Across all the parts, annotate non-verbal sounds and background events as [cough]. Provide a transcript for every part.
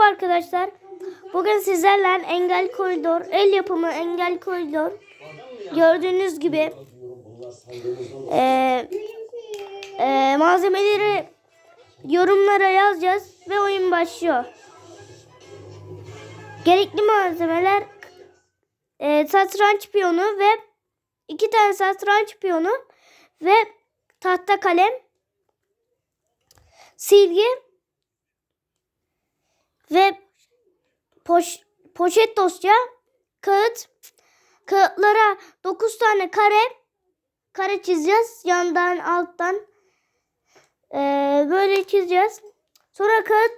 Merhaba arkadaşlar. Bugün sizlerle engel koridor, el yapımı engel koridor. Gördüğünüz gibi eee, eee, malzemeleri yorumlara yazacağız ve oyun başlıyor. Gerekli malzemeler eee satranç piyonu ve iki tane satranç piyonu ve tahta kalem, silgi ve poş, poşet dosya, kağıt. Kağıtlara 9 tane kare kare çizeceğiz. Yandan, alttan. Ee, böyle çizeceğiz. Sonra kağıt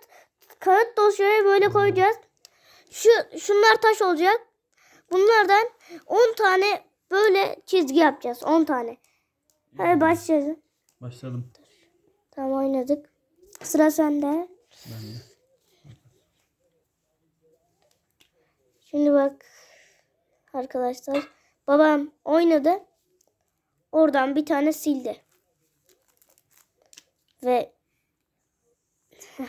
kağıt dosyaya böyle koyacağız. Şu şunlar taş olacak. Bunlardan 10 tane böyle çizgi yapacağız. 10 tane. Hadi başlayalım. Başladım. Tamam oynadık. Sıra sende. Ben de. Şimdi bak arkadaşlar. Babam oynadı. Oradan bir tane sildi. Ve [laughs]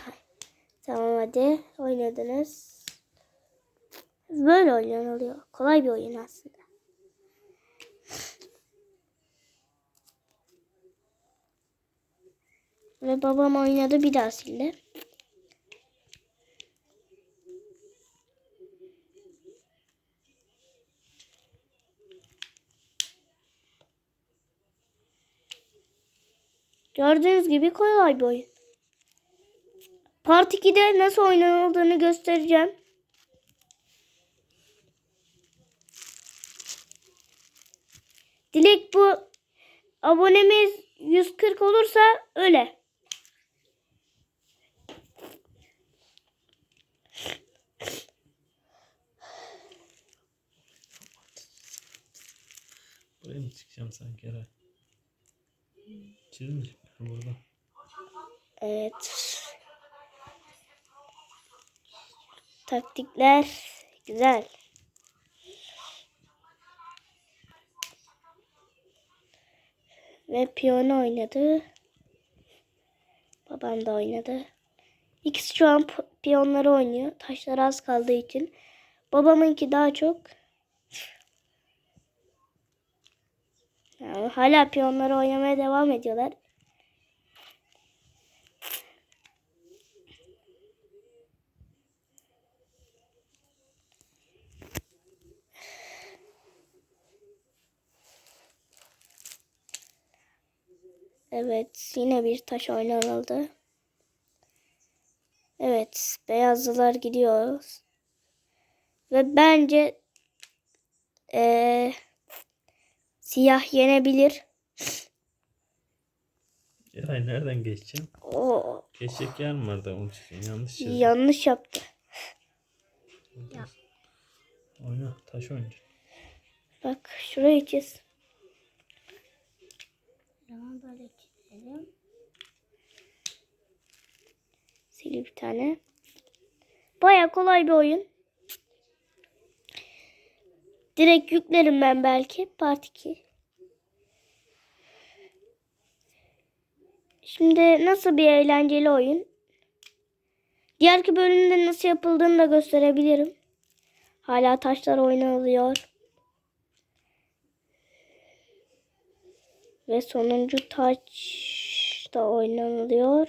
tamam hadi oynadınız. Böyle oynanılıyor. Kolay bir oyun aslında. Ve babam oynadı bir daha sildi. Gördüğünüz gibi kolay bir oyun. Part 2'de nasıl oynanıldığını göstereceğim. Dilek bu abonemiz 140 olursa öyle. Buraya mı çıkacağım sanki Eray? Çizmiş mi burada? Evet. Taktikler güzel. Ve piyano oynadı. Babam da oynadı. İkisi şu an piyonları oynuyor. Taşlar az kaldığı için. Babamınki daha çok. Yani hala piyonları oynamaya devam ediyorlar. Evet, yine bir taş oynanıldı. Evet, beyazlılar gidiyor. Ve bence eee, siyah yenebilir. Eray nereden geçeceğim? Geçecek yer mi vardı onun için? Yanlış çizdim. yanlış yaptı. Oyna. Taş oyna. Bak şurayı çiz. böyle çizelim. Sil bir tane. Baya kolay bir oyun. Direkt yüklerim ben belki. Part 2. Şimdi nasıl bir eğlenceli oyun? Diğerki bölümde nasıl yapıldığını da gösterebilirim. Hala taşlar oynanılıyor. Ve sonuncu taç da oynanılıyor.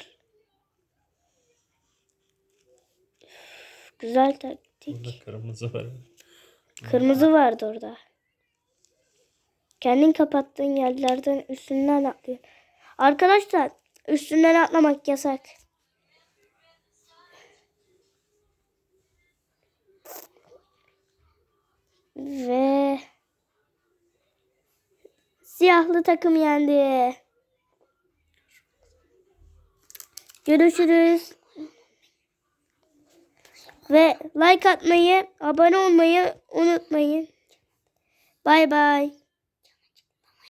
Güzel taktik. Burada kırmızı var. Kırmızı vardı orada. Kendin kapattığın yerlerden üstünden atlıyor. Arkadaşlar üstünden atlamak yasak. Ve siyahlı takım yendi. Görüşürüz. Ve like atmayı, abone olmayı unutmayın. Bay bay.